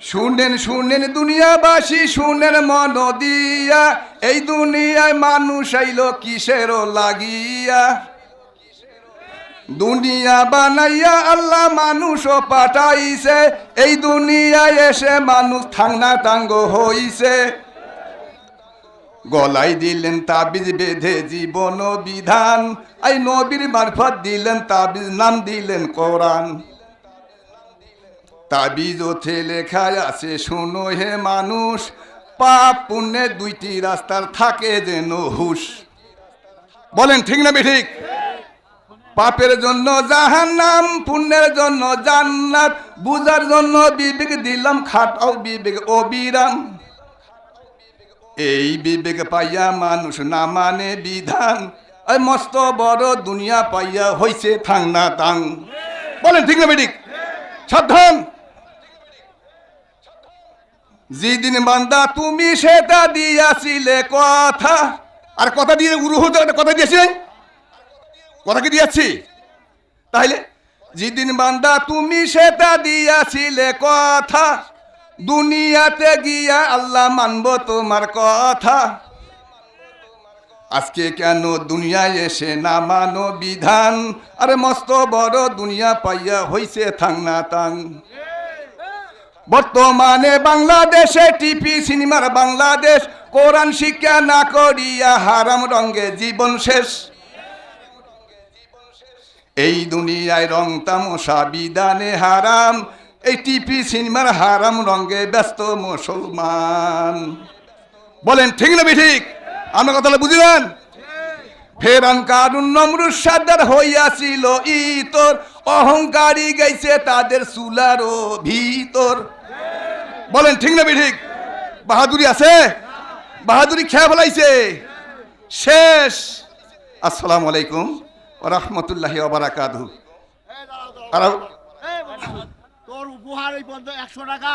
শুনেন শুনেন দুনিয়াবাসী, শুনেন মন দিয়া। এই দুনিয়ায় মানুষ আইল কিসের লাগিয়া? দুনিয়া বানাইয়া আল্লাহ মানুষও পাঠাইছে। এই দুনিয়ায় এসে মানুষ থাংনা টাঙ্গ হইছে। গলায় দিলেন তাবিজ বেঁধে জীবন বিধান। এই নবীর মারফত দিলেন তাবিজ, নাম দিলেন কোরআন। তাবিজ ওঠে লেখায় আছে, শোনো হে মানুষ। পাপ পুণ্যে দুইটি রাস্তার থাকে যেন হুশ। বলেন, ঠিক না ঠিক পাপের জন্য জাহান্নাম, পুণ্যের জন্য জান্নাত। বুঝার জন্য বিবেক দিলাম খাট খাটাও বিবেক অবিরাম। এই বিবেক পাইয়া মানুষ না মানে বিধান। এই মস্ত বড় দুনিয়া পাইয়া হইছে থাং না তাং। বলেন, ঠিক না বেঠিক? সাবধান! যেদিন বান্দা তুমি সেটা দিয়াছিলে কথা। আর কথা দিয়ে উরু হতে কথা দিয়েছি কথা কি দিয়াছি? তাইলে যেদিন বান্দা তুমি সেটা দিয়াছিলে কথা, দুনিয়াতে গিয়া আল্লাহ মানব তোমার কথা। আজকে কেন দুনিয়ায় এসে না মানো বিধান? আরে মস্ত বড় দুনিয়া পাইয়া হইছে থাং না তাং বর্তমানে বাংলাদেশে টিপি সিনেমার বাংলাদেশ, কোরআন শিক্ষা না করিয়া হারাম রঙ্গে জীবন শেষ। এই দুনিয়ায় রং তামশা বিধানে হারাম, এই টিপি সিনেমার হারাম রঙ্গে ব্যস্ত মুসলমান। বলেন, ঠিক না ঠিক আমার কথাটা বুঝলেন? ফেরান কারুন নমরুর সাদার হইয়াছিল ইতর। অহংকারী গেছে তাদের সুলারও ভিতর। বলেন, ঠিক না ঠিক বাহাদুরি আছে? বাহাদুরি খেয়ে ফেলাইছে। শেষ। আসসালামু আলাইকুম রহমতুল্লাহ বারাকাতু আর এই তোর উপহার একশো টাকা